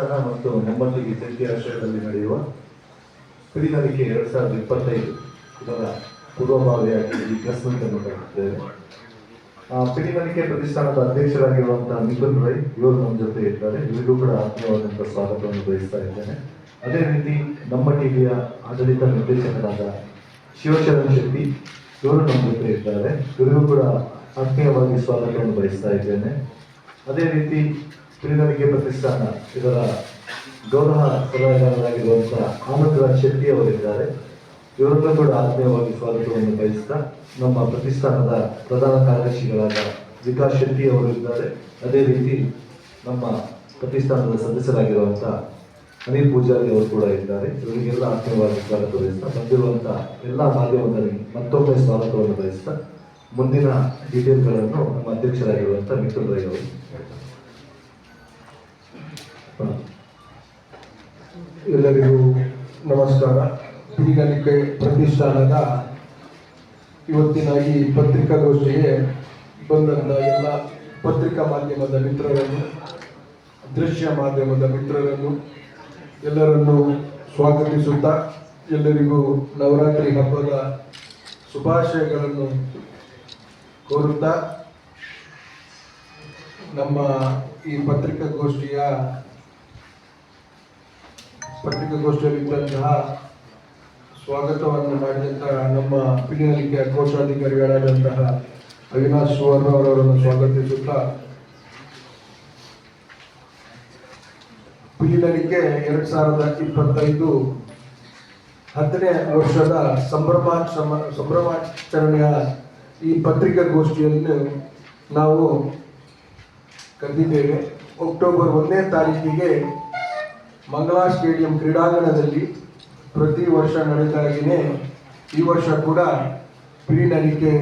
ದೇವಸ್ಥಾನ ಮತ್ತು ಮುಂಬಲ್ಲಿ ಜಂಟಿ ಆಶ್ರಯದಲ್ಲಿ ನಡೆಯುವ ಪಿರಿನರಿಕೆ ಎರಡ್ ಸಾವಿರದ ಇಪ್ಪತ್ತೈದು. ಇದರ ಪೂರ್ವಭಾವಿಯಾಗಿ ಈ ಪ್ರೆಸ್ ಮೀಟ್ ಅನ್ನು ಪ್ರತಿಷ್ಠಾನದ ಅಧ್ಯಕ್ಷರಾಗಿರುವಂತಹ ಮಿಥುನ್ ರೈ, ಇವರು ನಮ್ಮ ಜೊತೆ ಇದ್ದಾರೆ. ಇವರಿಗೂ ಕೂಡ ಆತ್ಮೀಯವಾದಂತಹ ಸ್ವಾಗತವನ್ನು ಬಯಸ್ತಾ ಇದ್ದೇನೆ. ಅದೇ ರೀತಿ ನಮ್ಮ ಟಿವಿಯ ಆಡಳಿತ ನಿರ್ದೇಶಕರಾದ ಶಿವಶರಣ್ ಶೆಟ್ಟಿ, ಇವರು ನಮ್ಮ ಜೊತೆ ಇದ್ದಾರೆ. ಇವರಿಗೂ ಕೂಡ ಆತ್ಮೀಯವಾಗಿ ಸ್ವಾಗತವನ್ನು ಬಯಸ್ತಾ ಇದ್ದೇನೆ. ಅದೇ ರೀತಿ ಪಿರಿನರಿಕೆ ಪ್ರತಿಷ್ಠಾನ. ಇದರ ಗೌರವ ಸಲಹೆಗಾರರಾಗಿರುವಂತಹ ಆನಂದ್ ರಾಜ್ ಶೆಟ್ಟಿ ಅವರಿದ್ದಾರೆ. ಇವರನ್ನು ಕೂಡ ಆತ್ಮೀಯವಾಗಿ ಸ್ವಾಗತವನ್ನು ಬಯಸ್ತಾ ನಮ್ಮ ಪ್ರತಿಷ್ಠಾನದ ಪ್ರಧಾನ ಕಾರ್ಯದರ್ಶಿಗಳಾದ ವಿಕಾಸ್ ಶೆಟ್ಟಿ ಅವರು ಇದ್ದಾರೆ ಅದೇ ರೀತಿ ನಮ್ಮ ಪ್ರತಿಷ್ಠಾನದ ಸದಸ್ಯರಾಗಿರುವಂತಹ ಅನಿಲ್ ಪೂಜಾರಿ ಅವರು ಕೂಡ ಇದ್ದಾರೆ. ಇವರಿಗೆಲ್ಲ ಆತ್ಮೀಯವಾಗಿ ಸ್ವಾಗತ ಬಯಸ್ತಾ ಬಂದಿರುವಂತಹ ಎಲ್ಲ ಮಾಧ್ಯಮದಲ್ಲಿ ಮತ್ತೊಮ್ಮೆ ಸ್ವಾಗತವನ್ನು ಬಯಸ್ತಾ ಮುಂದಿನ ಡೀಟೇಲ್ಗಳನ್ನು ನಮ್ಮ ಅಧ್ಯಕ್ಷರಾಗಿರುವಂತಹ ಮಿಥುನ್ ರೈ ಅವರು. ಎಲ್ಲರಿಗೂ ನಮಸ್ಕಾರ. ಹಿರಿಗಲಿಕೆ ಪ್ರತಿಷ್ಠಾನದ ಇವತ್ತಿನ ಈ ಪತ್ರಿಕಾಗೋಷ್ಠಿಗೆ ಬಂದಂಥ ಎಲ್ಲ ಪತ್ರಿಕಾ ಮಾಧ್ಯಮದ ಮಿತ್ರರನ್ನು, ದೃಶ್ಯ ಮಾಧ್ಯಮದ ಮಿತ್ರರನ್ನು ಎಲ್ಲರನ್ನು ಸ್ವಾಗತಿಸುತ್ತಾ ಎಲ್ಲರಿಗೂ ನವರಾತ್ರಿ ಹಬ್ಬದ ಶುಭಾಶಯಗಳನ್ನು ಕೋರುತ್ತಾ ನಮ್ಮ ಈ ಪತ್ರಿಕಾಗೋಷ್ಠಿಯ ಪತ್ರಿಕಾಗೋಷ್ಠಿಯಲ್ಲಿದ್ದಂತಹ ಸ್ವಾಗತವನ್ನು ಮಾಡಿದಂತಹ ನಮ್ಮ ಪಿಲಿನಲಿಕೆಯ ಕೋಶಾಧಿಕಾರಿಗಳಾದಂತಹ ಅವಿನಾಶ್ ಸುವರ್ಣ ಅವರನ್ನು ಸ್ವಾಗತಿಸುತ್ತಾ ಪಿಡಿನಲಿಕೆ ಎರಡ್ ಸಾವಿರದ ಇಪ್ಪತ್ತೈದು ಹತ್ತನೇ ವರ್ಷದ ಸಂಭ್ರಮಾಚಮ ಸಂಭ್ರಮಾಚರಣೆಯ ಈ ಪತ್ರಿಕಾಗೋಷ್ಠಿಯನ್ನು ನಾವು ಕರೆದಿದ್ದೇವೆ ಅಕ್ಟೋಬರ್ ಒಂದನೇ ತಾರೀಕಿಗೆ ಮಂಗಳಾ ಸ್ಟೇಡಿಯಂ ಕ್ರೀಡಾಂಗಣದಲ್ಲಿ ಪ್ರತಿ ವರ್ಷ ನಡೆದಾಗಿನೇ ಈ ವರ್ಷ ಕೂಡ ಪಿಳಿನಲಿಕೆ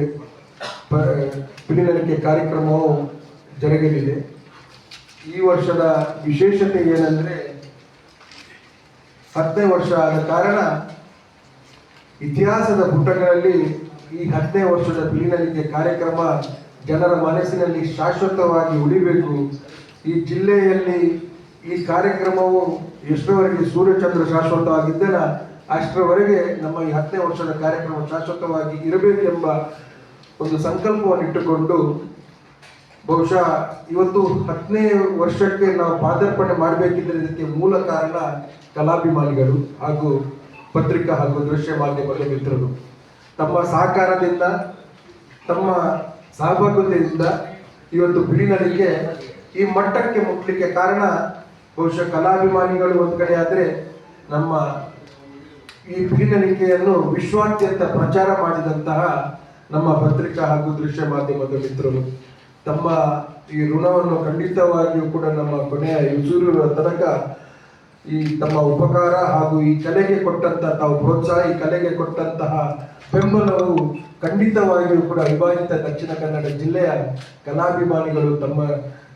ಪಿಳಿನಲಿಕೆ ಕಾರ್ಯಕ್ರಮವು ಜರುಗಲಿದೆ. ಈ ವರ್ಷದ ವಿಶೇಷತೆ ಏನಂದರೆ ಹತ್ತನೇ ವರ್ಷ ಆದ ಕಾರಣ ಇತಿಹಾಸದ ಪುಟಗಳಲ್ಲಿ ಈ ಹತ್ತನೇ ವರ್ಷದ ಪಿಳಿನಲಿಕೆ ಕಾರ್ಯಕ್ರಮ ಜನರ ಮನಸ್ಸಿನಲ್ಲಿ ಶಾಶ್ವತವಾಗಿ ಉಳಿಬೇಕು. ಈ ಜಿಲ್ಲೆಯಲ್ಲಿ ಈ ಕಾರ್ಯಕ್ರಮವು ಎಷ್ಟರವರೆಗೆ ಸೂರ್ಯಚಂದ್ರ ಶಾಶ್ವತವಾಗಿದ್ದನ ಅಷ್ಟರವರೆಗೆ ನಮ್ಮ ಈ ಹತ್ತನೇ ವರ್ಷದ ಕಾರ್ಯಕ್ರಮ ಶಾಶ್ವತವಾಗಿ ಇರಬೇಕೆಂಬ ಒಂದು ಸಂಕಲ್ಪವನ್ನು ಇಟ್ಟುಕೊಂಡು ಬಹುಶಃ ಇವತ್ತು ಹತ್ತನೇ ವರ್ಷಕ್ಕೆ ನಾವು ಪಾದಾರ್ಪಣೆ ಮಾಡಬೇಕಿದ್ರೆ ಇದಕ್ಕೆ ಮೂಲ ಕಾರಣ ಕಲಾಭಿಮಾನಿಗಳು ಹಾಗೂ ಪತ್ರಿಕಾ ಹಾಗೂ ದೃಶ್ಯ ಮಾಧ್ಯಮದ ಮಿತ್ರರು. ತಮ್ಮ ಸಹಕಾರದಿಂದ, ತಮ್ಮ ಸಹಭಾಗಿತ್ವದಿಂದ ಇವತ್ತು ಬಿಡಿನಲಿಗೆ ಈ ಮಟ್ಟಕ್ಕೆ ಮುಟ್ಲಿಕ್ಕೆ ಕಾರಣ ಬಹುಶಃ ಕಲಾಭಿಮಾನಿಗಳು ಒಂದು ಕಡೆ ಆದರೆ ನಮ್ಮ ಈ ಬಿಡಿನಲಿಕೆಯನ್ನು ವಿಶ್ವಾದ್ಯಂತ ಪ್ರಚಾರ ಮಾಡಿದಂತಹ ನಮ್ಮ ಪತ್ರಿಕಾ ಹಾಗೂ ದೃಶ್ಯ ಮಾಧ್ಯಮದ ಮಿತ್ರರು. ತಮ್ಮ ಈ ಋಣವನ್ನು ಖಂಡಿತವಾಗಿಯೂ ಕೂಡ ನಮ್ಮ ಕೊನೆಯ ಯುಜೂರು ತನಕ ಈ ತಮ್ಮ ಉಪಕಾರ ಹಾಗೂ ಈ ಕಲೆಗೆ ಕೊಟ್ಟಂತಹ ತಾವು ಪ್ರೋತ್ಸಾಹ, ಈ ಕಲೆಗೆ ಕೊಟ್ಟಂತಹ ಬೆಂಬಲವು ಖಂಡಿತವಾಗಿಯೂ ಕೂಡ ವಿಭಾಜಿತ ದಕ್ಷಿಣ ಕನ್ನಡ ಜಿಲ್ಲೆಯ ಕಲಾಭಿಮಾನಿಗಳು ತಮ್ಮ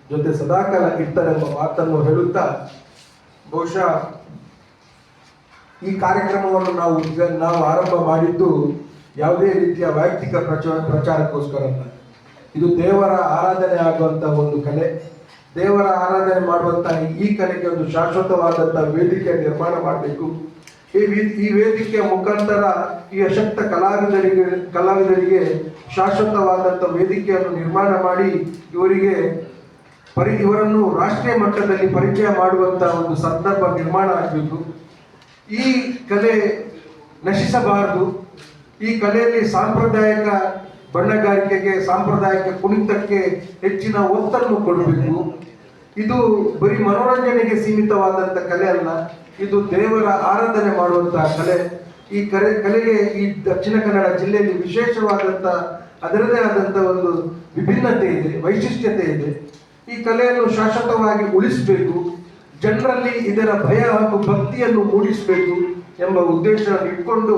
ಜೊತೆ ಸದಾಕಾಲ ಇರ್ತಾರೆಂಬ ಮಾತನ್ನು ಹೇಳುತ್ತಾ ಬಹುಶಃ ಈ ಕಾರ್ಯಕ್ರಮವನ್ನು ನಾವು ಈಗ ನಾವು ಆರಂಭ ಮಾಡಿದ್ದು ಯಾವುದೇ ರೀತಿಯ ವೈಯಕ್ತಿಕ ಪ್ರಚಾರ ಪ್ರಚಾರಕ್ಕೋಸ್ಕರ ಇದು ದೇವರ ಆರಾಧನೆ ಆಗುವಂತ ಒಂದು ಕಲೆ. ದೇವರ ಆರಾಧನೆ ಮಾಡುವಂತಹ ಈ ಕಲೆಗೆ ಒಂದು ಶಾಶ್ವತವಾದಂತಹ ವೇದಿಕೆ ನಿರ್ಮಾಣ ಮಾಡಬೇಕು. ಈ ಈ ವೇದಿಕೆಯ ಮುಖಾಂತರ ಈ ಅಶಕ್ತ ಕಲಾವಿದರಿಗೆ ಕಲಾವಿದರಿಗೆ ಶಾಶ್ವತವಾದಂಥ ವೇದಿಕೆಯನ್ನು ನಿರ್ಮಾಣ ಮಾಡಿ ಇವರಿಗೆ ಪರಿ ಇವರನ್ನು ರಾಷ್ಟ್ರೀಯ ಮಟ್ಟದಲ್ಲಿ ಪರಿಚಯ ಮಾಡುವಂತ ಒಂದು ಸಂದರ್ಭ ನಿರ್ಮಾಣ ಆಗಬೇಕು. ಈ ಕಲೆ ನಶಿಸಬಾರದು. ಈ ಕಲೆಯಲ್ಲಿ ಸಾಂಪ್ರದಾಯಿಕ ಬಣ್ಣಗಾರಿಕೆಗೆ, ಸಾಂಪ್ರದಾಯಿಕ ಕುಣಿತಕ್ಕೆ ಹೆಚ್ಚಿನ ಒತ್ತನ್ನು ಕೊಡಬೇಕು. ಇದು ಬರೀ ಮನೋರಂಜನೆಗೆ ಸೀಮಿತವಾದಂಥ ಕಲೆ ಅಲ್ಲ, ಇದು ದೇವರ ಆರಾಧನೆ ಮಾಡುವಂತಹ ಕಲೆ. ಈ ಕಲೆ ಕಲೆಗೆ ಈ ದಕ್ಷಿಣ ಕನ್ನಡ ಜಿಲ್ಲೆಯಲ್ಲಿ ವಿಶೇಷವಾದಂಥ ಅದರದೇ ಆದಂಥ ಒಂದು ವಿಭಿನ್ನತೆ ಇದೆ, ವೈಶಿಷ್ಟ್ಯತೆ ಇದೆ. ಈ ಕಲೆಯನ್ನು ಶಾಶ್ವತವಾಗಿ ಉಳಿಸಬೇಕು, ಜನರಲ್ಲಿ ಇದರ ಭಯ ಹಾಗೂ ಭಕ್ತಿಯನ್ನು ಮೂಡಿಸಬೇಕು ಎಂಬ ಉದ್ದೇಶವನ್ನು ಇಟ್ಕೊಂಡು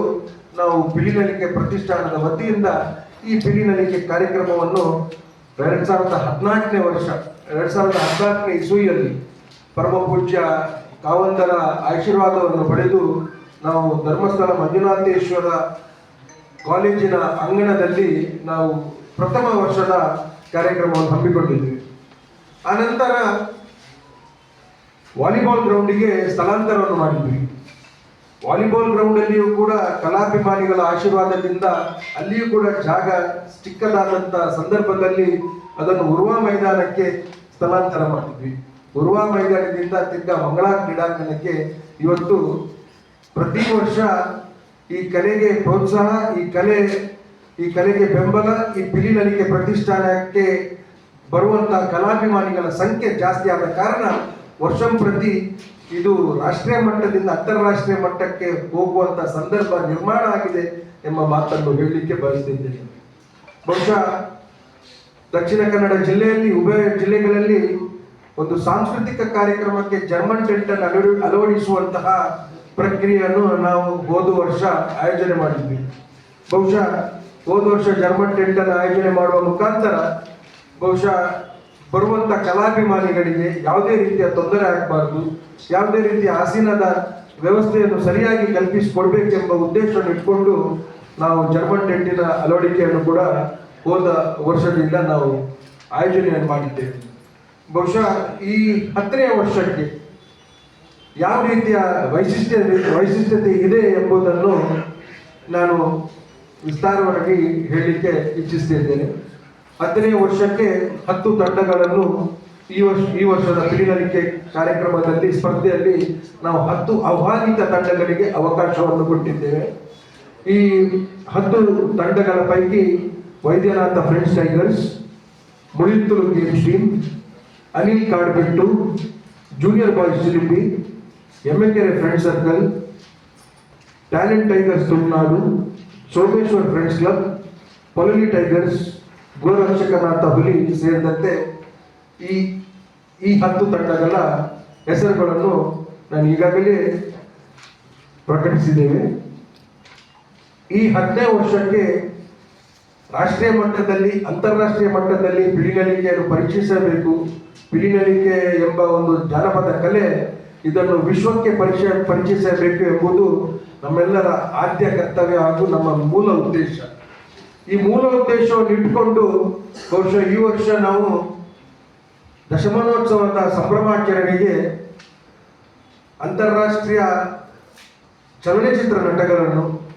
ನಾವು ಬಿಳಿನಲಿಕೆ ಪ್ರತಿಷ್ಠಾನದ ವತಿಯಿಂದ ಈ ಬಿಳಿನಲಿಕೆ ಕಾರ್ಯಕ್ರಮವನ್ನು ಎರಡ್ ಸಾವಿರದ ಹದಿನಾಲ್ಕನೇ ವರ್ಷ, ಎರಡ್ ಸಾವಿರದ ಹದಿನಾಲ್ಕನೇ ಇಸುವಿಯಲ್ಲಿ ಪರಮ ಪೂಜ್ಯ ಕಾವಂದರ ಆಶೀರ್ವಾದವನ್ನು ಪಡೆದು ನಾವು ಧರ್ಮಸ್ಥಳ ಮಂಜುನಾಥೇಶ್ವರ ಕಾಲೇಜಿನ ಅಂಗಣದಲ್ಲಿ ನಾವು ಪ್ರಥಮ ವರ್ಷದ ಕಾರ್ಯಕ್ರಮವನ್ನು ಹಮ್ಮಿಕೊಂಡಿದ್ವಿ. ಆನಂತರ ವಾಲಿಬಾಲ್ ಗ್ರೌಂಡಿಗೆ ಸ್ಥಳಾಂತರವನ್ನು ಮಾಡಿದ್ವಿ. ವಾಲಿಬಾಲ್ ಗ್ರೌಂಡ್ ಅಲ್ಲಿಯೂ ಕೂಡ ಕಲಾಭಿಮಾನಿಗಳ ಆಶೀರ್ವಾದದಿಂದ ಅಲ್ಲಿಯೂ ಕೂಡ ಜಾಗ ಚಿಕ್ಕದಾದಂಥ ಸಂದರ್ಭದಲ್ಲಿ ಅದನ್ನು ಉರ್ವ ಮೈದಾನಕ್ಕೆ ಸ್ಥಳಾಂತರ ಮಾಡಿದ್ವಿ. ಉರ್ವ ಮೈದಾನದಿಂದ ತಿರ್ಗಾ ಮಂಗಳಾ ಕ್ರೀಡಾಂಗಣಕ್ಕೆ ಇವತ್ತು ಪ್ರತಿ ವರ್ಷ ಈ ಕಲೆಗೆ ಪ್ರೋತ್ಸಾಹ, ಈ ಕಲೆ, ಈ ಕಲೆಗೆ ಬೆಂಬಲ, ಈ ಪಿಲಿನಲಿಕೆ ಪ್ರತಿಷ್ಠಾನಕ್ಕೆ ಬರುವಂತಹ ಕಲಾಭಿಮಾನಿಗಳ ಸಂಖ್ಯೆ ಜಾಸ್ತಿ ಆದ ಕಾರಣ ವರ್ಷಂ ಪ್ರತಿ ಇದು ರಾಷ್ಟ್ರೀಯ ಮಟ್ಟದಿಂದ ಅಂತಾರಾಷ್ಟ್ರೀಯ ಮಟ್ಟಕ್ಕೆ ಹೋಗುವಂತ ಸಂದರ್ಭ ನಿರ್ಮಾಣ ಆಗಿದೆ ಎಂಬ ಮಾತನ್ನು ಹೇಳಲಿಕ್ಕೆ ಬಯಸ್ತಿದ್ದೇನೆ. ಬಹುಶಃ ದಕ್ಷಿಣ ಕನ್ನಡ ಜಿಲ್ಲೆಯಲ್ಲಿ, ಉಭಯ ಜಿಲ್ಲೆಗಳಲ್ಲಿ ಒಂದು ಸಾಂಸ್ಕೃತಿಕ ಕಾರ್ಯಕ್ರಮಕ್ಕೆ ಜರ್ಮನ್ ಟೆಂಟ್ ಅನ್ನು ಅಳವಡಿ- ಅಳವಡಿಸುವಂತಹ ಪ್ರಕ್ರಿಯೆಯನ್ನು ನಾವು ಹೋದ ವರ್ಷ ಆಯೋಜನೆ ಮಾಡಿದ್ವಿ. ಬಹುಶಃ ಹೋದ ವರ್ಷ ಜರ್ಮನ್ ಟೆಂಟ್ ಅನ್ನು ಆಯೋಜನೆ ಮಾಡುವ ಮುಖಾಂತರ ಬಹುಶಃ ಬರುವಂತ ಕಲಾಭಿಮಾನಿಗಳಿಗೆ ಯಾವುದೇ ರೀತಿಯ ತೊಂದರೆ ಆಗಬಾರ್ದು, ಯಾವುದೇ ರೀತಿಯ ಆಸೀನದ ವ್ಯವಸ್ಥೆಯನ್ನು ಸರಿಯಾಗಿ ಕಲ್ಪಿಸಿಕೊಡ್ಬೇಕೆಂಬ ಉದ್ದೇಶವನ್ನು ಇಟ್ಕೊಂಡು ನಾವು ಜರ್ಮನ್ ಟೆಂಟಿನ ಅಳವಡಿಕೆಯನ್ನು ಕೂಡ ಹೋದ ವರ್ಷದಿಂದ ನಾವು ಆಯೋಜನೆಯನ್ನು ಮಾಡಿದ್ದೇವೆ. ಬಹುಶಃ ಈ ಹತ್ತನೇ ವರ್ಷಕ್ಕೆ ಯಾವ ರೀತಿಯ ವೈಶಿಷ್ಟ್ಯ, ವೈಶಿಷ್ಟ್ಯತೆ ಇದೆ ಎಂಬುದನ್ನು ನಾನು ವಿಸ್ತಾರವಾಗಿ ಹೇಳಲಿಕ್ಕೆ ಇಚ್ಛಿಸ್ತಿದ್ದೇನೆ ಹತ್ತನೇ ವರ್ಷಕ್ಕೆ ಹತ್ತು ತಂಡಗಳನ್ನು ಈ ವರ್ಷ, ಈ ವರ್ಷದ ಕ್ರೀಡಲಿಕೆ ಕಾರ್ಯಕ್ರಮದಲ್ಲಿ, ಸ್ಪರ್ಧೆಯಲ್ಲಿ ನಾವು ಹತ್ತು ಆಹ್ವಾನಿತ ತಂಡಗಳಿಗೆ ಅವಕಾಶವನ್ನು ಕೊಟ್ಟಿದ್ದೇವೆ. ಈ ಹತ್ತು ತಂಡಗಳ ಪೈಕಿ ವೈದ್ಯನಾಥ ಫ್ರೆಂಡ್ಸ್ ಟೈಗರ್ಸ್, ಮುಳಿತುರು ಗೇಮ್ಸ್ ಟೀಮ್, ಅನಿಲ್ ಕಾಡ್ಬಿಟ್ಟು, ಜೂನಿಯರ್ ಬಾಯ್ಸ್ ಎ ಕೆರೆ friend circle, talent tigers Tulunadu, Someshwar friends club Polali tigers Gorakshakanatha ಹುಲಿ ಸೇರಿದಂತೆ ಈ ಈ ಹತ್ತು ತಂಡಗಳ ಹೆಸರುಗಳನ್ನು ನಾನು ಈಗಾಗಲೇ ಪ್ರಕಟಿಸಿದ್ದೇವೆ ಈ ಹತ್ತನೇ ವರ್ಷಕ್ಕೆ ರಾಷ್ಟ್ರೀಯ ಮಟ್ಟದಲ್ಲಿ, ಅಂತಾರಾಷ್ಟ್ರೀಯ ಮಟ್ಟದಲ್ಲಿ ಪಿಲಿನಲಿಕೆಯನ್ನು ಪರೀಕ್ಷಿಸಬೇಕು. ಪಿಲಿನಲಿಕೆ ಎಂಬ ಒಂದು ಜಾನಪದ ಕಲೆ ಇದನ್ನು ವಿಶ್ವಕ್ಕೆ ಪರಿಚಯ, ಪರಿಚಯಿಸಬೇಕು ಎಂಬುದು ನಮ್ಮೆಲ್ಲರ ಆದ್ಯ ಕರ್ತವ್ಯ ಹಾಗೂ ನಮ್ಮ ಮೂಲ ಉದ್ದೇಶ. ಈ ಮೂಲ ಉದ್ದೇಶವನ್ನು ಇಟ್ಟುಕೊಂಡು ಬಹುಶಃ ಈ ವರ್ಷ ನಾವು ದಶಮಾನೋತ್ಸವದ ಸಂಭ್ರಮಾಚರಣೆಗೆ ಅಂತಾರಾಷ್ಟ್ರೀಯ ಚಲನಚಿತ್ರ ನಟಗಳನ್ನು,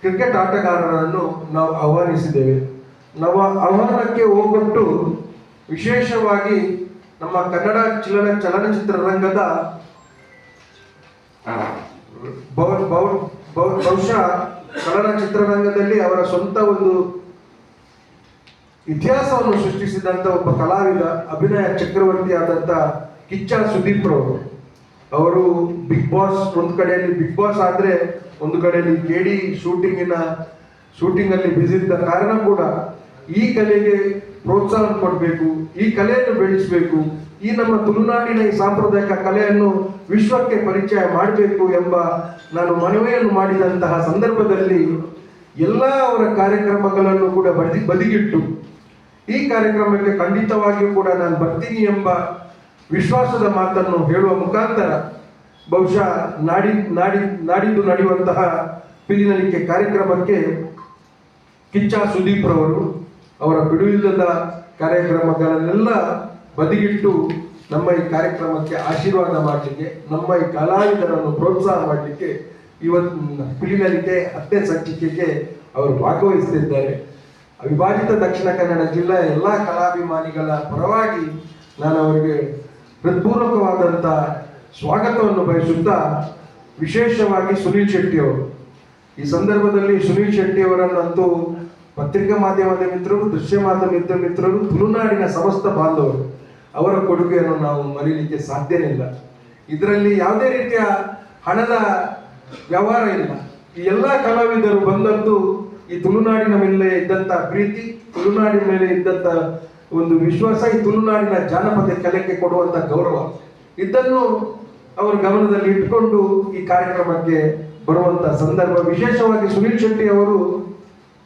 ಕ್ರಿಕೆಟ್ ಆಟಗಾರರನ್ನು ನಾವು ಆಹ್ವಾನಿಸಿದ್ದೇವೆ. ನಾವು ಆಹ್ವಾನಕ್ಕೆ ಹೋಗೊಟ್ಟು ವಿಶೇಷವಾಗಿ ನಮ್ಮ ಕನ್ನಡ ಚಲನ ಚಲನಚಿತ್ರ ರಂಗದ ಬಹು- ಬಹು- ಬಹು- ಬಹುಶಃ ಚಲನಚಿತ್ರ ರಂಗದಲ್ಲಿ ಅವರ ಸ್ವಂತ ಒಂದು ಇತಿಹಾಸವನ್ನು ಸೃಷ್ಟಿಸಿದಂತ ಒಬ್ಬ ಕಲಾವಿದ, ಅಭಿನಯ ಚಕ್ರವರ್ತಿ ಆದಂತ ಕಿಚ್ಚ ಸುದೀಪ್ ರವರು. ಅವರು ಬಿಗ್ ಬಾಸ್ ಒಂದು ಕಡೆಯಲ್ಲಿ ಬಿಗ್ ಬಾಸ್ ಆದ್ರೆ ಒಂದು ಕಡೆಯಲ್ಲಿ ಕೇಡಿ ಶೂಟಿಂಗಿನ, ಶೂಟಿಂಗಲ್ಲಿ ಇದ್ದ ಕಾರಣ ಕೂಡ ಈ ಕಲೆಗೆ ಪ್ರೋತ್ಸಾಹ ಕೊಡಬೇಕು, ಈ ಕಲೆಯನ್ನು ಬೆಳೆಸಬೇಕು ಈ ನಮ್ಮ ತುಳುನಾಡಿನ ಈ ಸಾಂಪ್ರದಾಯಿಕ ಕಲೆಯನ್ನು ವಿಶ್ವಕ್ಕೆ ಪರಿಚಯ ಮಾಡಬೇಕು ಎಂಬ ನಾನು ಮನವಿಯನ್ನು ಮಾಡಿದಂತಹ ಸಂದರ್ಭದಲ್ಲಿ ಎಲ್ಲ ಅವರ ಕಾರ್ಯಕ್ರಮಗಳನ್ನು ಕೂಡ ಬದಿ, ಬದಿಗಿಟ್ಟು, ಈ ಕಾರ್ಯಕ್ರಮಕ್ಕೆ ಖಂಡಿತವಾಗಿಯೂ ಕೂಡ ನಾನು ಬರ್ತೀನಿ ಎಂಬ ವಿಶ್ವಾಸದ ಮಾತನ್ನು ಹೇಳುವ ಮುಖಾಂತರ ಬಹುಶಃ ನಾಡಿ ನಾಡಿ, ನಾಡಿದ್ದು ನಡೆಯುವಂತಹ ಪಿಲಿನಲಿಕೆ ಕಾರ್ಯಕ್ರಮಕ್ಕೆ ಕಿಚ್ಚ ಸುದೀಪ್ ರವರು ಅವರ ಬಿಡುವಿಲ್ಲದ ಕಾರ್ಯಕ್ರಮಗಳನ್ನೆಲ್ಲ ಬದಿಗಿಟ್ಟು ನಮ್ಮ ಈ ಕಾರ್ಯಕ್ರಮಕ್ಕೆ ಆಶೀರ್ವಾದ ಮಾಡಲಿಕ್ಕೆ, ನಮ್ಮ ಈ ಕಲಾವಿದರನ್ನು ಪ್ರೋತ್ಸಾಹ ಮಾಡಲಿಕ್ಕೆ ಇವತ್ತು ಕುಲಿನಲಿಕೆ ಹತ್ತನೇ ಸಂಚಿಕೆಗೆ ಅವರು ಭಾಗವಹಿಸುತ್ತಿದ್ದಾರೆ ಅವಿಭಾಜಿತ ದಕ್ಷಿಣ ಕನ್ನಡ ಜಿಲ್ಲೆಯ ಎಲ್ಲ ಕಲಾಭಿಮಾನಿಗಳ ಪರವಾಗಿ ನಾನು ಅವರಿಗೆ ಹೃತ್ಪೂರ್ವಕವಾದಂಥ ಸ್ವಾಗತವನ್ನು ಬಯಸುತ್ತಾ ವಿಶೇಷವಾಗಿ ಸುನೀಲ್ ಶೆಟ್ಟಿ ಅವರು. ಈ ಸಂದರ್ಭದಲ್ಲಿ ಸುನೀಲ್ ಶೆಟ್ಟಿ ಅವರನ್ನಂತೂ ಪತ್ರಿಕಾ ಮಾಧ್ಯಮದ ಮಿತ್ರರು, ದೃಶ್ಯ ಮಾಧ್ಯಮದ ಮಿತ್ರರು, ತುಳುನಾಡಿನ ಸಮಸ್ತ ಬಾಂಧವರು. ಅವರ ಕೊಡುಗೆಯನ್ನು ನಾವು ಮರೀಲಿಕ್ಕೆ ಸಾಧ್ಯನೇ ಇಲ್ಲ ಇದರಲ್ಲಿ ಯಾವುದೇ ರೀತಿಯ ಹಣದ ವ್ಯವಹಾರ ಇಲ್ಲ. ಈ ಎಲ್ಲ ಕಲಾವಿದರು ಬಂದದ್ದು ಈ ತುಳುನಾಡಿನ ಮೇಲೆ ಇದ್ದಂತ ಪ್ರೀತಿ, ತುಳುನಾಡಿನ ಮೇಲೆ ಇದ್ದಂತ ಒಂದು ವಿಶ್ವಾಸ, ಈ ತುಳುನಾಡಿನ ಜಾನಪದ ಕಲೆಗೆ ಕೊಡುವಂತ ಗೌರವ ಇದನ್ನು ಅವರು ಗಮನದಲ್ಲಿ ಇಟ್ಟುಕೊಂಡು ಈ ಕಾರ್ಯಕ್ರಮಕ್ಕೆ ಬರುವಂತ ಸಂದರ್ಭ. ವಿಶೇಷವಾಗಿ ಸುನೀಲ್ ಶೆಟ್ಟಿ ಅವರು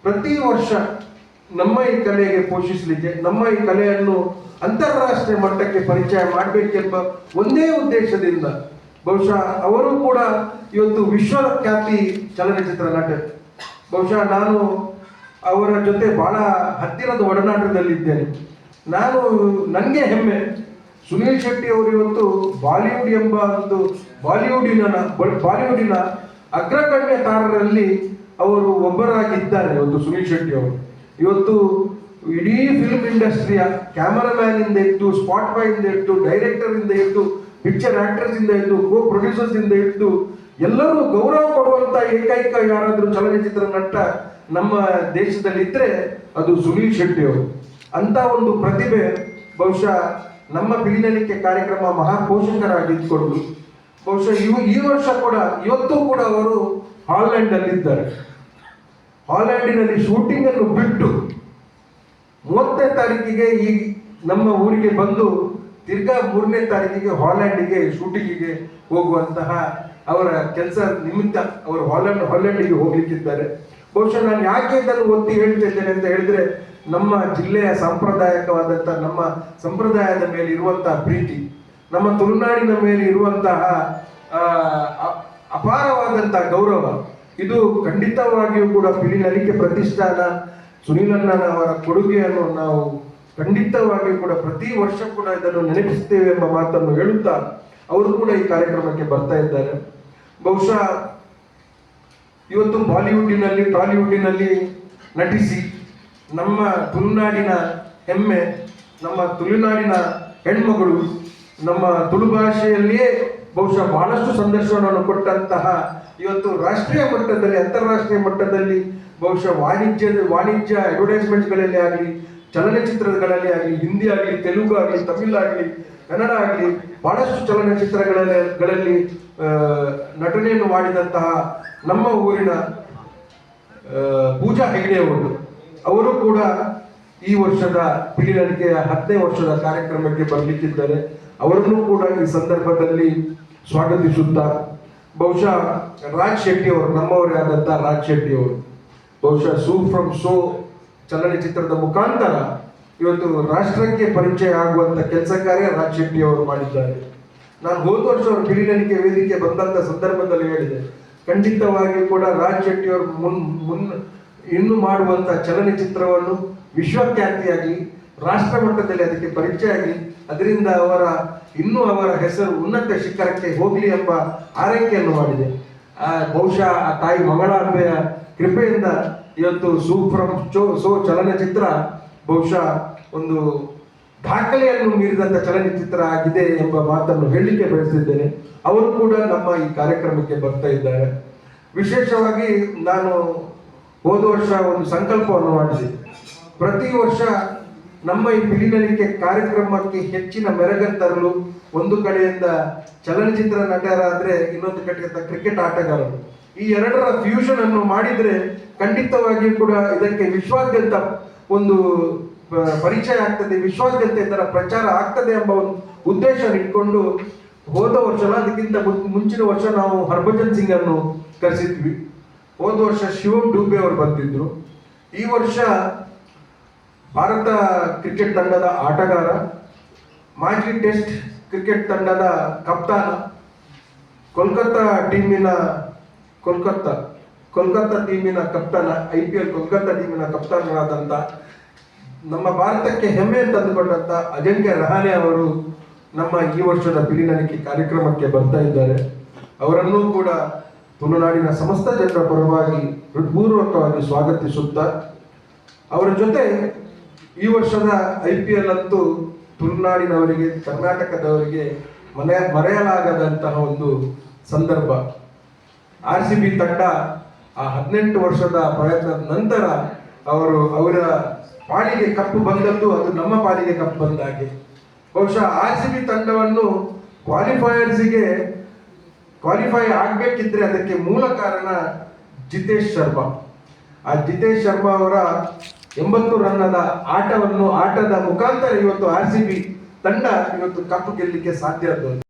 ಪ್ರತಿ ವರ್ಷ ನಮ್ಮ ಈ ಕಲೆಗೆ ಪೋಷಿಸಲಿಕ್ಕೆ, ನಮ್ಮ ಈ ಕಲೆಯನ್ನು ಅಂತಾರಾಷ್ಟ್ರೀಯ ಮಟ್ಟಕ್ಕೆ ಪರಿಚಯ ಮಾಡಬೇಕೆಂಬ ಒಂದೇ ಉದ್ದೇಶದಿಂದ ಬಹುಶಃ ಅವರು ಕೂಡ ಇವತ್ತು ವಿಶ್ವಖ್ಯಾತಿ ಚಲನಚಿತ್ರ ನಟ. ಬಹುಶಃ ನಾನು ಅವರ ಜೊತೆ ಬಹಳ ಹತ್ತಿರದ ಒಡನಾಟದಲ್ಲಿದ್ದೇನೆ. ನಾನು, ನನಗೆ ಹೆಮ್ಮೆ ಸುನೀಲ್ ಶೆಟ್ಟಿ ಅವರು ಇವತ್ತು ಬಾಲಿವುಡ್ ಎಂಬ ಒಂದು ಬಾಲಿವುಡಿನ ಬಾಲಿವುಡಿನ ಅಗ್ರಗಣ್ಯ ತಾರರಲ್ಲಿ ಅವರು ಒಬ್ಬರಾಗಿದ್ದಾರೆ ಇವತ್ತು ಸುನೀಲ್ ಶೆಟ್ಟಿ ಅವರು. ಇವತ್ತು ಇಡೀ ಫಿಲ್ಮ್ ಇಂಡಸ್ಟ್ರಿಯ ಕ್ಯಾಮರಾಮ್ಯಾನ್ ಇಂದ ಇಟ್ಟು ಸ್ಪಾಟ್ ಇಂದ ಇಟ್ಟು ಡೈರೆಕ್ಟರ್ ಇಂದ ಇಟ್ಟು ಪಿಕ್ಚರ್ ಆಕ್ಟರ್ಸ್ ಇಂದ ಇಟ್ಟು ಕೋ ಪ್ರೊಡ್ಯೂಸರ್ಸ್ ಇಂದ ಇಟ್ಟು ಎಲ್ಲರೂ ಗೌರವ ಕೊಡುವಂತ ಏಕೈಕ ಯಾರಾದರೂ ಚಲನಚಿತ್ರ ನಟ ನಮ್ಮ ದೇಶದಲ್ಲಿ ಇದ್ರೆ ಅದು ಸುನೀಲ್ ಶೆಟ್ಟಿ ಅವರು. ಅಂತ ಒಂದು ಪ್ರತಿಭೆ ಬಹುಶಃ ನಮ್ಮ ಬಿಲಿನಲಿಕೆ ಕಾರ್ಯಕ್ರಮ ಮಹಾಪೋಷಕರಾಗಿದ್ದುಕೊಂಡು, ಬಹುಶಃ ಇವು ಈ ವರ್ಷ ಕೂಡ, ಇವತ್ತು ಕೂಡ ಅವರು ಹಾಲ್ಯಾಂಡ್ ಅಲ್ಲಿ ಇದ್ದಾರೆ ಹಾಲ್ಯಾಂಡಿನಲ್ಲಿ ಶೂಟಿಂಗ್ ಅನ್ನು ಬಿಟ್ಟು ಮೂವತ್ತನೇ ತಾರೀಕಿಗೆ ಈ ನಮ್ಮ ಊರಿಗೆ ಬಂದು ತಿರ್ಗಾ ಮೂರನೇ ತಾರೀಕಿಗೆ ಹಾಲ್ಯಾಂಡಿಗೆ ಶೂಟಿಂಗಿಗೆ ಹೋಗುವಂತಹ ಅವರ ಕೆಲಸ ನಿಮಿತ್ತ ಅವರು ಹಾಲೆಂಡ್ ಹಾಲೆಂಡಿಗೆ ಹೋಗ್ಲಿಕ್ಕಿದ್ದಾರೆ. ಬಹುಶಃ ನಾನು ಯಾಕೆ ಇದನ್ನು ಒತ್ತಿ ಹೇಳ್ತಿದ್ದೇನೆ ಅಂತ ಹೇಳಿದ್ರೆ ನಮ್ಮ ಜಿಲ್ಲೆಯ ಸಾಂಪ್ರದಾಯಿಕವಾದಂಥ ನಮ್ಮ ಸಂಪ್ರದಾಯದ ಮೇಲೆ ಇರುವಂತಹ ಪ್ರೀತಿ, ನಮ್ಮ ತುಳುನಾಡಿನ ಮೇಲೆ ಇರುವಂತಹ ಅಪಾರವಾದಂತಹ ಗೌರವ ಇದು ಖಂಡಿತವಾಗಿಯೂ ಕೂಡ ಪಿಲಿನಲಿಕೆ ಪ್ರತಿಷ್ಠಾನ ಸುನೀಲಣ್ಣನವರ ಕೊಡುಗೆಯನ್ನು ನಾವು ಖಂಡಿತವಾಗಿಯೂ ಕೂಡ ಪ್ರತಿ ವರ್ಷ ಕೂಡ ಇದನ್ನು ನೆನಪಿಸ್ತೇವೆ ಎಂಬ ಮಾತನ್ನು ಹೇಳುತ್ತಾ ಅವರು ಕೂಡ ಈ ಕಾರ್ಯಕ್ರಮಕ್ಕೆ ಬರ್ತಾ ಇದ್ದಾರೆ. ಬಹುಶಃ ಇವತ್ತು ಬಾಲಿವುಡ್ಡಿನಲ್ಲಿ ಟಾಲಿವುಡ್ಡಿನಲ್ಲಿ ನಟಿಸಿ ನಮ್ಮ ತುಳುನಾಡಿನ ಹೆಮ್ಮೆ, ನಮ್ಮ ತುಳುನಾಡಿನ ಹೆಣ್ಮಗಳು ನಮ್ಮ ತುಳು ಭಾಷೆಯಲ್ಲಿಯೇ ಬಹುಶಃ ಬಹಳಷ್ಟು ಸಂದರ್ಶನವನ್ನು ಕೊಟ್ಟಂತಹ ಇವತ್ತು ರಾಷ್ಟ್ರೀಯ ಮಟ್ಟದಲ್ಲಿ ಅಂತಾರಾಷ್ಟ್ರೀಯ ಮಟ್ಟದಲ್ಲಿ ಬಹುಶಃ ವಾಣಿಜ್ಯ ವಾಣಿಜ್ಯ ಅಡ್ವರ್ಟೈಸ್ಮೆಂಟ್ಗಳಲ್ಲಿ ಆಗಲಿ ಚಲನಚಿತ್ರಗಳಲ್ಲಿ ಆಗಲಿ ಹಿಂದಿ ಆಗಲಿ ತೆಲುಗು ಆಗಲಿ ತಮಿಳ್ ಆಗಲಿ ಕನ್ನಡ ಆಗಲಿ ಬಹಳಷ್ಟು ಚಲನಚಿತ್ರಗಳಲ್ಲಿ ಗಳಲ್ಲಿ, ನಟನೆಯನ್ನು ಮಾಡಿದಂತಹ ನಮ್ಮ ಊರಿನ ಪೂಜಾ ಹೆಗ್ಡೆ ಅವರು ಅವರು ಕೂಡ ಈ ವರ್ಷದ ಪಿಲಿನಲಿಕೆಯ ಹತ್ತನೇ ವರ್ಷದ ಕಾರ್ಯಕ್ರಮಕ್ಕೆ ಬರಲಿಕ್ಕಿದ್ದಾರೆ. ಅವರನ್ನು ಕೂಡ ಈ ಸಂದರ್ಭದಲ್ಲಿ ಸ್ವಾಗತಿಸುತ್ತಾ, ಬಹುಶಃ ರಾಜ್ ಶೆಟ್ಟಿ ಅವರು ನಮ್ಮವರೇ ಆದಂತಹ ರಾಜ್ ಶೆಟ್ಟಿ ಅವರು ಬಹುಶಃ ಸೂ ಫ್ರಮ್ ಸೋ ಚಲನಚಿತ್ರದ ಮುಖಾಂತರ ಇವತ್ತು ರಾಷ್ಟ್ರಕ್ಕೆ ಪರಿಚಯ ಆಗುವಂತ ಕೆಲಸ ಕಾರ್ಯ ರಾಜ್ ಶೆಟ್ಟಿ ಅವರು ಮಾಡಿದ್ದಾರೆ. ನಾನು ಹೋದ ವರ್ಷ ಅವರು ವೇದಿಕೆ ಬಂದಂತ ಸಂದರ್ಭದಲ್ಲಿ ಹೇಳಿದೆ. ಖಂಡಿತವಾಗಿ ಕೂಡ ರಾಜ್ ಶೆಟ್ಟಿ ಅವರು ಮುನ್ ಮುನ್, ಇನ್ನು ಮಾಡುವಂತ ಚಲನಚಿತ್ರವನ್ನು ವಿಶ್ವಖ್ಯಾತಿಯಾಗಿ ರಾಷ್ಟ್ರ ಮಟ್ಟದಲ್ಲಿ ಅದಕ್ಕೆ ಪರಿಚಯ ಆಗಿ ಅದರಿಂದ ಅವರ ಇನ್ನೂ ಅವರ ಹೆಸರು ಉನ್ನತ ಶಿಖರಕ್ಕೆ ಹೋಗಲಿ ಎಂಬ ಆರೈಕೆಯನ್ನು ಮಾಡಿದೆ. ಆ, ಬಹುಶಃ ಆ ತಾಯಿ ಮಂಗಳಾಂಬೆಯ ಕೃಪೆಯಿಂದ ಇವತ್ತು ಸೂ ಫ್ರಮ್ ಚೋ ಸೋ ಚಲನಚಿತ್ರ ಬಹುಶಃ ಒಂದು ದಾಖಲೆಯನ್ನು ಮೀರಿದಂತ ಚಲನಚಿತ್ರ ಆಗಿದೆ ಎಂಬ ಮಾತನ್ನು ಹೇಳಲಿಕ್ಕೆ ಬಯಸಿದ್ದೇನೆ. ಅವರು ಕೂಡ ನಮ್ಮ ಈ ಕಾರ್ಯಕ್ರಮಕ್ಕೆ ಬರ್ತಾ ಇದ್ದಾರೆ. ವಿಶೇಷವಾಗಿ ನಾನು ಹೋದ ವರ್ಷ ಒಂದು ಸಂಕಲ್ಪವನ್ನು ಮಾಡಿದೆ. ಪ್ರತಿ ವರ್ಷ ನಮ್ಮ ಈ ಬಿಳಿನಲಿಕೆ ಕಾರ್ಯಕ್ರಮಕ್ಕೆ ಹೆಚ್ಚಿನ ಮೆರಗನ್ನು ತರಲು ಒಂದು ಕಡೆಯಿಂದ ಚಲನಚಿತ್ರ ನಟರಾದರೆ ಇನ್ನೊಂದು ಕಡೆಯಿಂದ ಕ್ರಿಕೆಟ್ ಆಟಗಾರರು. ಈ ಎರಡರ ಫ್ಯೂಷನ್ ಅನ್ನು ಮಾಡಿದ್ರೆ ಖಂಡಿತವಾಗಿಯೂ ಕೂಡ ಇದಕ್ಕೆ ವಿಶ್ವಾದ್ಯಂತ ಒಂದು ಪರಿಚಯ ಆಗ್ತದೆ, ವಿಶ್ವಾದ್ಯಂತ ಇದರ ಪ್ರಚಾರ ಆಗ್ತದೆ ಎಂಬ ಒಂದು ಉದ್ದೇಶ ಇಟ್ಕೊಂಡು ಹೋದ ವರ್ಷ ಅದಕ್ಕಿಂತ ಮುಂಚಿನ ವರ್ಷ ನಾವು ಹರ್ಭಜನ್ ಸಿಂಗ್ ಅನ್ನು ಕರೆಸಿದ್ವಿ. ಹೋದ ವರ್ಷ ಶಿವಂ ಡೂಬೆ ಅವರು ಬಂದಿದ್ರು. ಈ ವರ್ಷ ಭಾರತ ಕ್ರಿಕೆಟ್ ತಂಡದ ಆಟಗಾರ, ಮಾಜಿ ಟೆಸ್ಟ್ ಕ್ರಿಕೆಟ್ ತಂಡದ ಕಪ್ತಾನ, ಕೋಲ್ಕತ್ತಾ ಟೀಮಿನ ಕೋಲ್ಕತ್ತಾ ಕೋಲ್ಕತ್ತಾ ಟೀಮಿನ ಕಪ್ತಾನ, ಐ ಪಿ ಎಲ್ ಕೋಲ್ಕತ್ತಾ ಟೀಮಿನ ಕಪ್ತಾನರಾದಂಥ ನಮ್ಮ ಭಾರತಕ್ಕೆ ಹೆಮ್ಮೆ ತಂದುಕೊಂಡಂಥ ಅಜಿಂಕ್ಯ ರಹಾನೆ ಅವರು ನಮ್ಮ ಈ ವರ್ಷದ ಪಿಲಿನಲಿಕೆ ಕಾರ್ಯಕ್ರಮಕ್ಕೆ ಬರ್ತಾ ಇದ್ದಾರೆ. ಅವರನ್ನೂ ಕೂಡ ತುಳುನಾಡಿನ ಸಮಸ್ತ ಜನರ ಪರವಾಗಿ ಹೃತ್ಪೂರ್ವಕವಾಗಿ ಸ್ವಾಗತಿಸುತ್ತಾ, ಅವರ ಜೊತೆ ಈ ವರ್ಷದ ಐ ಪಿ ಎಲ್ ಅಂತೂ ತುಳುನಾಡಿನವರಿಗೆ, ಕರ್ನಾಟಕದವರಿಗೆ ಮನೆ, ಮರೆಯಲಾಗದಂತಹ ಒಂದು ಸಂದರ್ಭ. ಆರ್ ಸಿ ಬಿ ತಂಡ ಆ ಹದಿನೆಂಟು ವರ್ಷದ ಪ್ರಯತ್ನದ ನಂತರ ಅವರು ಅವರ ಪಾಲಿಗೆ ಕಪ್ಪು ಬಂದದ್ದು, ಅದು ನಮ್ಮ ಪಾಲಿಗೆ ಕಪ್ಪು ಬಂದ ಹಾಗೆ. ಬಹುಶಃ ಆರ್ ಸಿ ಬಿ ತಂಡವನ್ನು ಕ್ವಾಲಿಫೈಯರ್ಸಿಗೆ ಕ್ವಾಲಿಫೈ ಆಗಬೇಕಿದ್ರೆ ಅದಕ್ಕೆ ಮೂಲ ಕಾರಣ ಜಿತೇಶ್ ಶರ್ಮಾ. ಆ ಜಿತೇಶ್ ಶರ್ಮಾ ಅವರ ಎಂಬತ್ತು ರನ್ನದ ಆಟವನ್ನು, ಆಟದ ಮುಖಾಂತರ ಇವತ್ತು ಆರ್ ಸಿ ಬಿ ತಂಡ ಇವತ್ತು ಕಪ್ಪು ಗೆಲ್ಲಲಿಕ್ಕೆ ಸಾಧ್ಯ ಆದದ್ದು